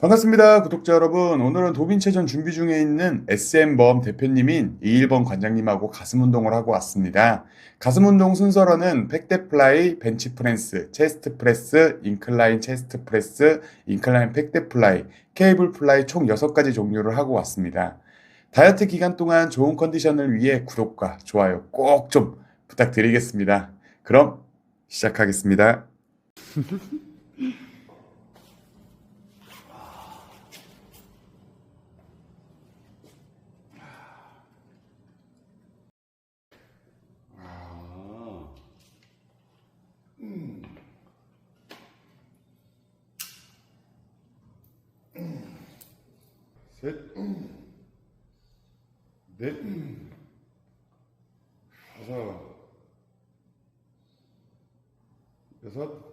반갑습니다, 구독자 여러분. 오늘은 도빈체전 준비 중에 있는 SM범 대표님인 이일번 관장님하고 가슴 운동을 하고 왔습니다. 가슴 운동 순서로는 팩데플라이, 벤치프레스, 체스트 프레스, 인클라인 체스트 프레스, 인클라인 팩데플라이, 케이블 플라이 총 6가지 종류를 하고 왔습니다. 다이어트 기간 동안 좋은 컨디션을 위해 구독과 좋아요 꼭 좀 부탁드리겠습니다. 그럼 시작하겠습니다. 셋, 넷, 다섯, 여섯,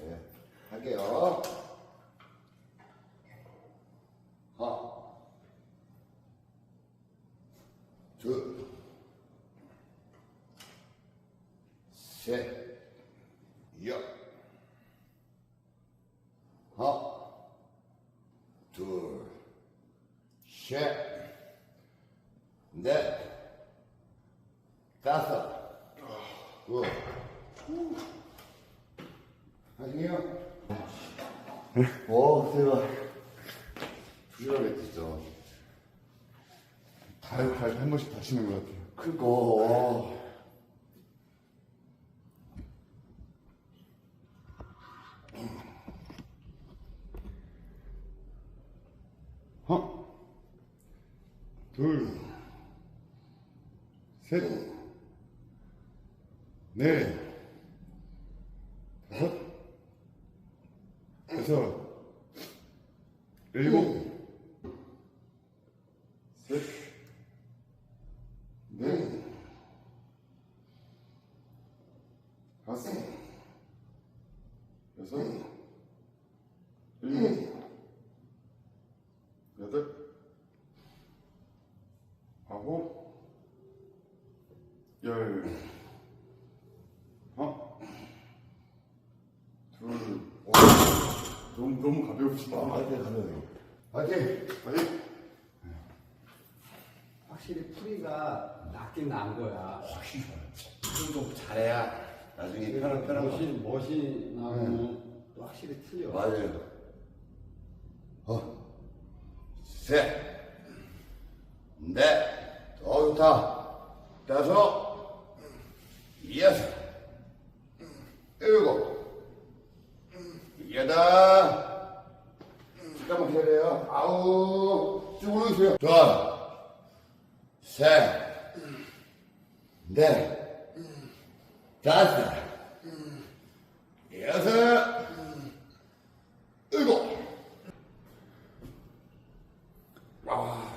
네, 할게요. 하나, 둘, 셋, 여, 하나, 둘, 셋, 넷, 다섯, 굿. 아니요. 오, 대박. 부지런해, 진짜. 다한 번씩 다 치는 것 같아요. 그거. 하나, 둘, 셋, 넷, 다섯, 여섯, 일곱, 셋, 넷, 다섯, 여섯, 일곱, 여덟, 아홉, 열, 하나, 둘, 오, 너무 가벼우시다. 화이팅 하면 화이팅! 아니, 확실히 풀이가 낫긴 난 거야. 확실히. 운동 잘해야 나중에 편한 편한 거. 멋이, 멋이 나면 또 확실히 틀려. 맞아요. 어, 셋, 넷, 어, 좋다. 다섯, 여섯, 일곱, 여덟, 잠깐만 기다려요. 아홉, 쭉 올라오세요. 둘, 셋, 넷, 다섯, 여섯, 일곱. 하나,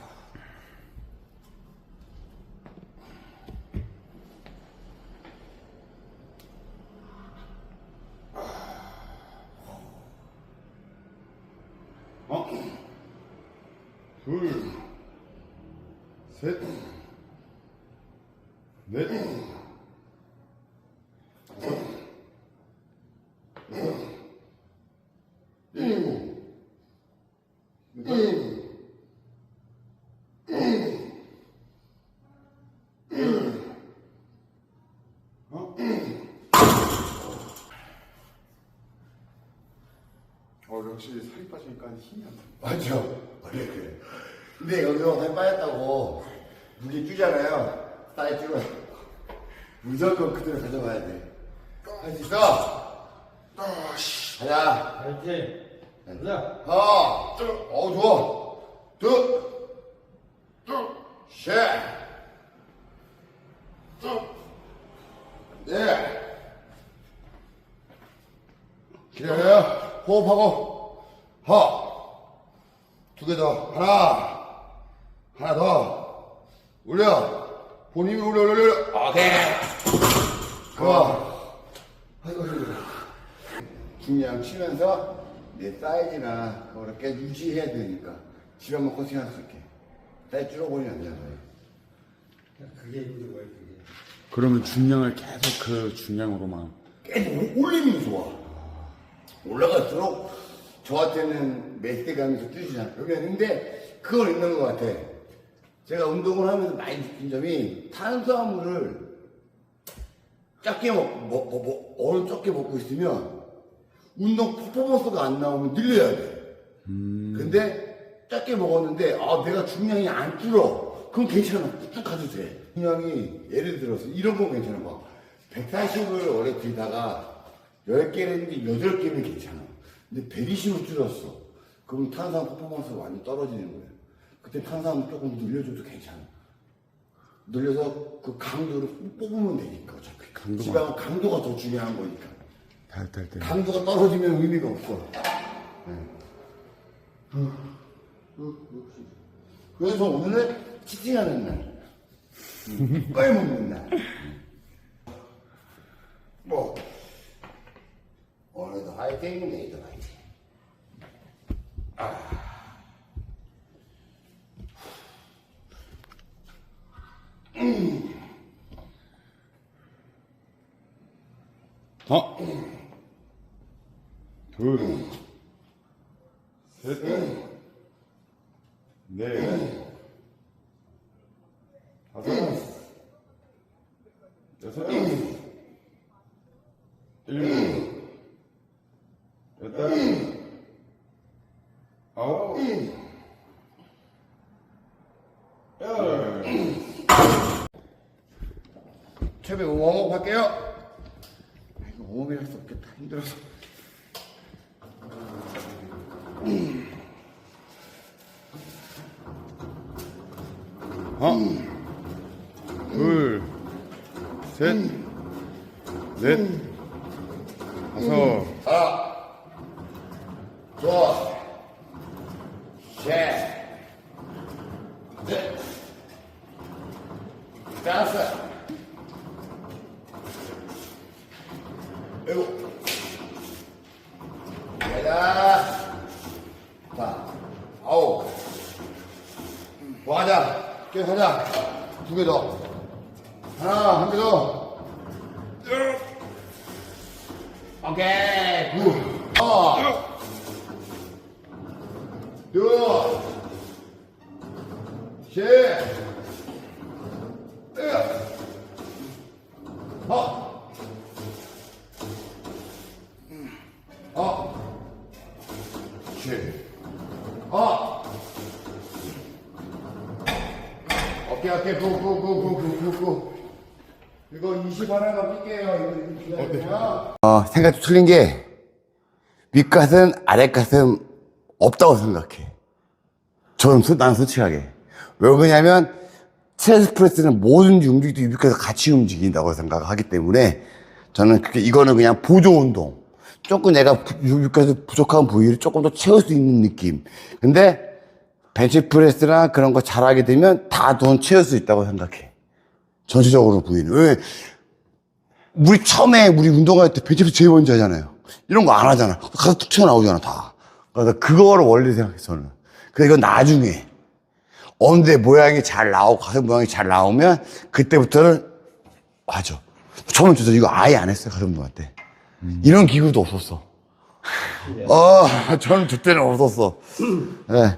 둘, 셋, 넷, 다섯, 여섯, 일곱, 여덟, 어? 어, 역시 살이 빠지니까 힘이 안 나. 맞죠? 원래 그래. 근데 여기서 살 빠졌다고 무게 뛰잖아요. 살이 찌면 무조건 그대로 가져가야 돼. 할 수 있어? 가자. 파이팅! 가자! 하나, 둘, 어 좋아. 둘, 둘, 셋, 둘, 넷. 기다려요. 호흡하고. 하. 두개 더. 하나. 하나 더. 올려. 본인이 올려, 올려, 올려. 오케이. 그만. 아이고, 힘들어. 중량 치면서 내 사이즈나 그거를 꽤 유지해야 되니까 집에 한번 코팅할 수 있게. 사이즈 줄여버리면 안 되잖아요. 그게 힘든 거야, 그게. 그러면 중량을 계속 그 중량으로만 계속 올리는 게 좋아. 올라갈수록 저한테는 메시감이 좀 뛰지잖아요. 근데 그건 있는 것 같아. 제가 운동을 하면서 많이 느낀 점이 탄수화물을 작게 먹, 먹, 먹, 먹, 어른 적게 먹고 있으면 운동 퍼포먼스가 안 나오면 늘려야 돼. 근데 작게 먹었는데 아 내가 중량이 안 줄어. 그럼 괜찮아. 쭉 가도 돼. 중량이 예를 들어서 이런 건 괜찮아. 막 140을 원래 들다가 10개를 했는데 8개는 괜찮아. 근데 120을 줄였어. 그럼 탄수화물 퍼포먼스가 완전 떨어지는 거예요. 그때 탄수화물 조금 늘려줘도 괜찮아. 늘려서 그 강도를 뽑으면 되니까 어차피. 강도가- 지방 강도가 더 중요한 거니까. 달달 때. 강도가 떨어지면 의미가 없어. 그래서 오늘은 치팅하는 날. 꿀 먹는 날. 뭐, 오늘도 화이팅, 내일도 화이팅. 하나, 둘, 셋, 넷, 다섯, 여섯, 일곱, 여덟, 아홉, 열. 최대 웜업 할게요. 아, 이거 웜업이 할수 없겠다. 힘들어서. 하나, 둘, 셋, 넷, 다섯, 좋아. 셋. 넷. 다섯. 일곱. 여덟. 자, 아홉. 뭐 계속 하자. 두 개 더. 하나, 한 개 더. 오케이. 굿. 어. 둘, 셋, 이, 오케이, 고, 고, 고, 고, 고, 고, 고. 이거 20 하나가 낄게요. 이거 기다려요. 어, 생각이 틀린 게, 윗갓은 아랫갓은 없다고 생각해. 저는 솔- 나는 솔직하게. 왜 그러냐면, 체스 프레스는 모든 움직이도 윗갓에서 같이 움직인다고 생각하기 때문에, 저는 그게, 이거는 그냥 보조 운동. 조금 내가 부- 윗갓에서 부족한 부위를 조금 더 채울 수 있는 느낌. 근데, 벤치프레스나 그런 거 잘하게 되면 다 돈 채울 수 있다고 생각해. 전체적으로 부위는. 왜? 우리 처음에 우리 운동할 때 벤치프레스 제일 먼저 하잖아요. 이런 거 안 하잖아. 가서 툭 튀어나오잖아, 다. 그래서 그거를 원리 생각해, 저는. 근데 이건 나중에. 언제 모양이 잘 나오고, 가슴 모양이 잘 나오면, 그때부터는, 하죠. 처음에 저도 이거 아예 안 했어요, 가슴 운동할 때. 이런 기구도 없었어. 아, 저는 그때는 없었어. 네.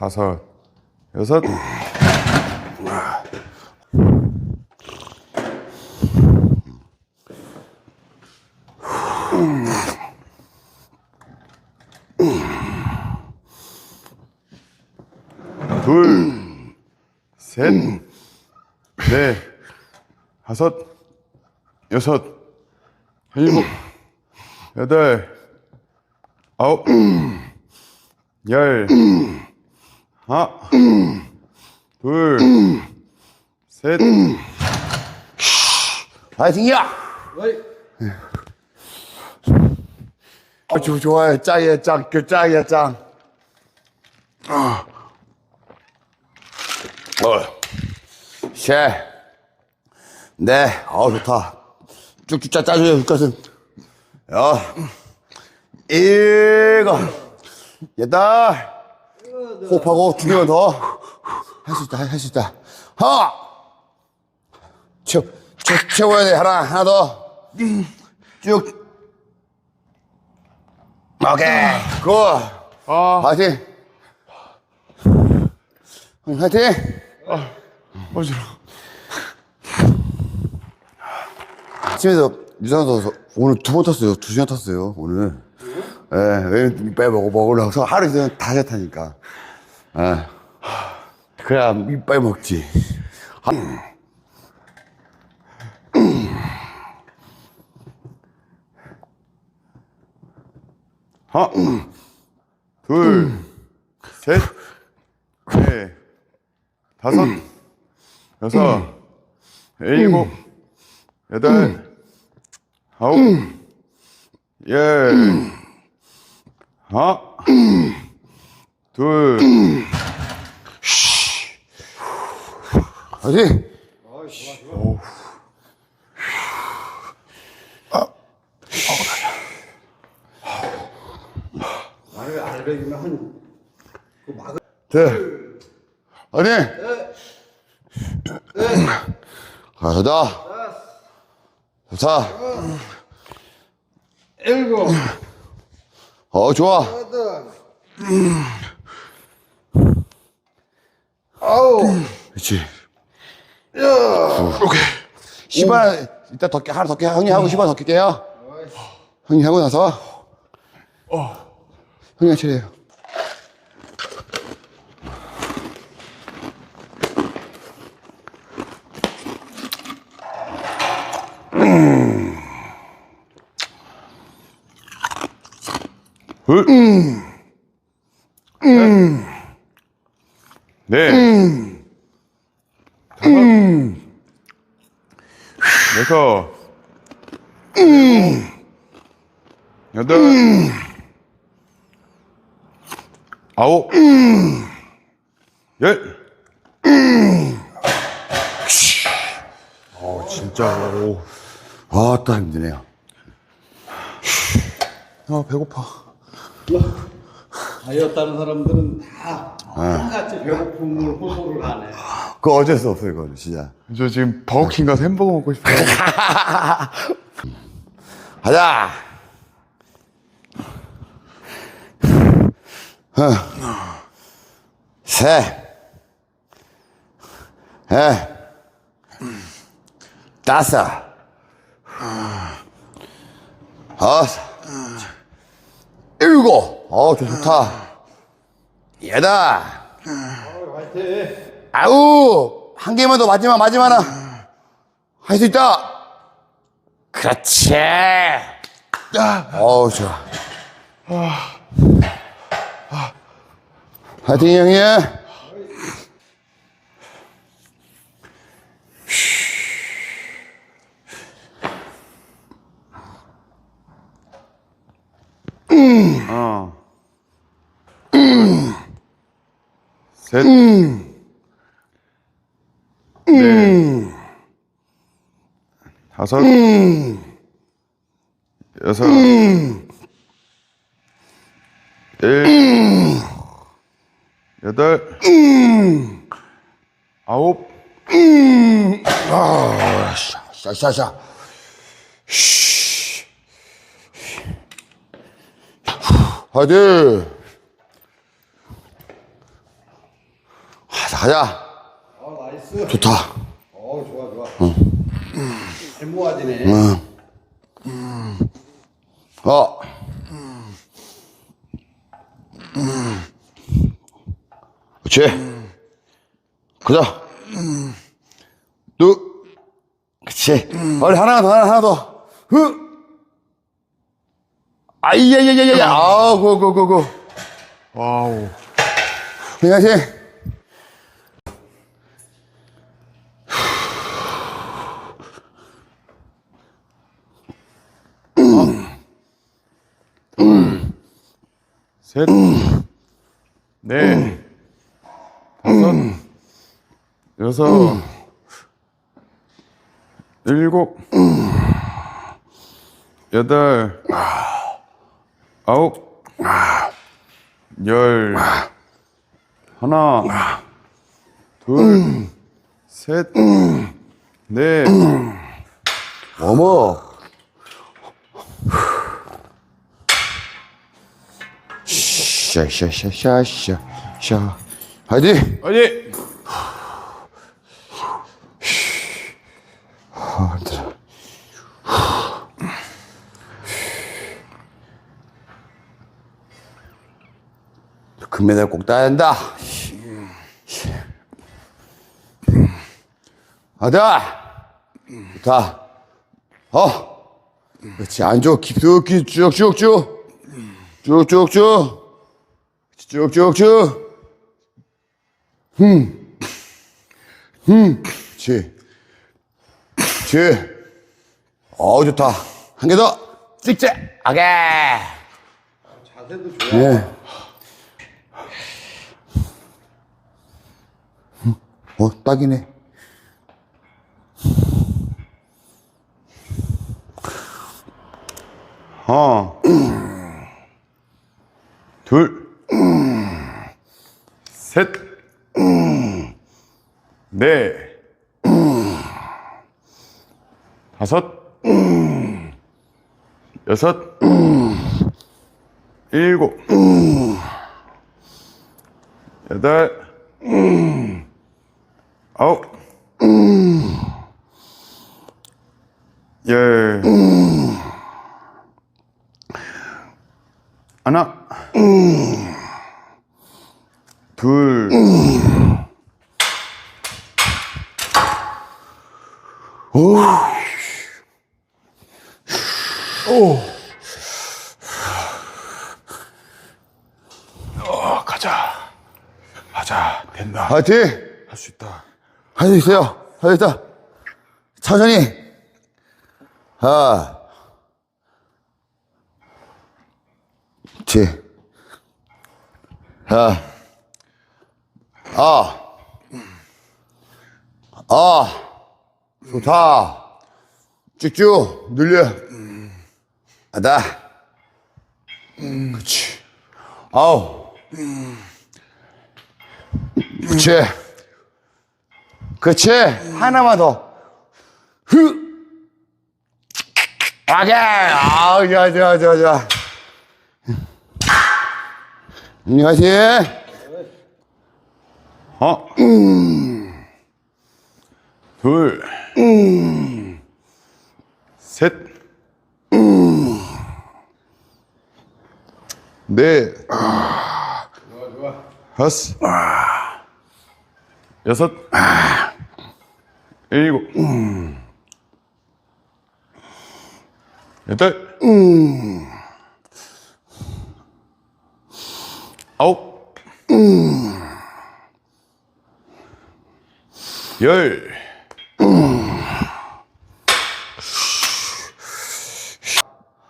다섯, 여섯, 둘, 셋, 넷, 다섯, 여섯, 일곱, 여덟, 아홉, 열, 하나, 둘, 셋, 파이팅이야! 아, 저 좋아요. 짱이야, 짱. 그 짱이야, 짱. 아. 어. 쉐. 네. 어, 좋다. 쭉쭉 짜, 짜줘요, 육가슴. 야. 일곱. 여덟. 호흡하고 두 개만 더. 할 수 있다, 할 수 있다. 하나. 채, 채, 채워야 돼. 하나, 하나 더. 쭉. 오케이. 굿. 아, 파이팅. 파이팅. 어지러워. 아침에서 유산소 서- 오늘 두 번 탔어요. 두 시간 탔어요. 오늘. 예, 왜 이빨 먹어 먹으려고 하루 이상 다시 타니까. 예. 그래야 이빨 먹지. 한- 하나, 둘, 셋, 넷, 다섯, 여섯, 일곱, 여덟, 아홉, 열, 하나, 둘, 파이팅. 말을 알백이면 한, 그 막을. 네. 아. 좋다. 일곱. 어, 좋아. 여덟. 아홉. 그렇지. 오케이. 10만 이따 더 깨, 하나 더 깨. 형님 하고 10만 더 깰게요. 형님 하고 나서. 형님 차례요. 둘, 넷, 다섯, 여섯, 여덟, 아홉, 열. 어, 진짜, 오. 아, 또 힘드네요. 아, 배고파. 다이어트 하는 사람들은 다 똑같이 배고픔을 호소를 하네. 그거 어쩔 수 없어요, 그거는, 진짜. 저 지금 버거킹 가서 햄버거 먹고 싶어요. 가자! 하나, 셋, 넷, 다섯, 여섯, 일곱, 어, 좋다. 여덟, 화이팅! 아우, 한 개만 더 마지막, 마지막 하나. 할 수 있다. 그렇지. 어우, 좋아. 화이팅, 형님. 어. 셋. 넷. 다섯. 여섯. 일. 여덟. 아홉. 샤, 샤, 샤. 화이팅. 가자, 가자. 아, 나이스. 좋다. 어, 좋아, 좋아. 잘 모아지네. 어. 그렇지. 가자. 뚝. 그렇지. 빨리 하나 더, 하나, 하나 더. 흐. 아이야야야야. 아, 고고고고. 와우. 안녕하세요. 셋, 넷, 다섯, 여섯, 일곱, 여덟, 아홉, 열, 하나, 둘, 셋, 넷, 어머. 샤샤샤샤샤. 화이팅! 아니, 아, 금메달 꼭 따야 된다. 아다. 좋다. 어. 그렇지. 안쪽 깊숙이 쭉쭉쭉. 쭉쭉쭉. 쭉쭉쭉. 흠. 흠. 그렇지. 그렇지. 어 좋다. 한 개 더. 찍지. 오케이. 자세도 좋아. 예. 어, 딱이네. 하나, 둘, 셋, 넷, 다섯, 여섯, 일곱, 여덟, 아홉, 열. 하나, 둘, 어, 가자, 가자, 된다, 화이팅! 할 수 있다. 할수 있어요. 할 수 있다. 천천히. 아. 그렇지. 아. 아. 아. 좋다. 쭉쭉 늘려. 아다. 그렇지. 아우. 그렇지. 그렇지. 하나만 더. 흐. 오케이. 아우, 좋아, 좋아, 좋아, 좋아. 안녕하세요. 하나, 둘, 셋, 넷, 다섯, 여섯, 일곱, 여덟, 아홉, 열.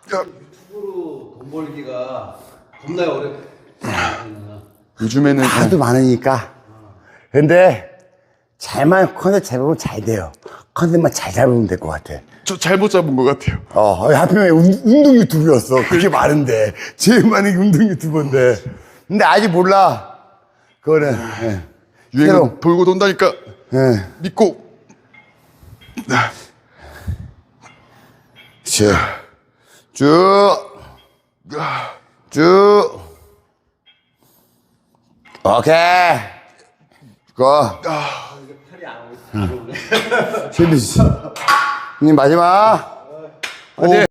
유튜브로 돈 벌기가 겁나 어렵. 요즘에는 하도 많으니까. 근데 잘만 컨셉 잡으면 잘 돼요. 컨셉만 잘 잡으면 될 것 같아. 저 잘못 잡은 것 같아요. 어, 하필이면 운, 운동 유튜브였어. 그게 많은데. 제일 많은 게 운동 유튜버인데. 근데 아직 몰라. 그거는. 예. 유행은 새로운. 돌고 돈다니까 예. 믿고 쭉. 쭉. 쭉. 오케이. 고. 오네. 힘드시. 형님 마지막. 어디?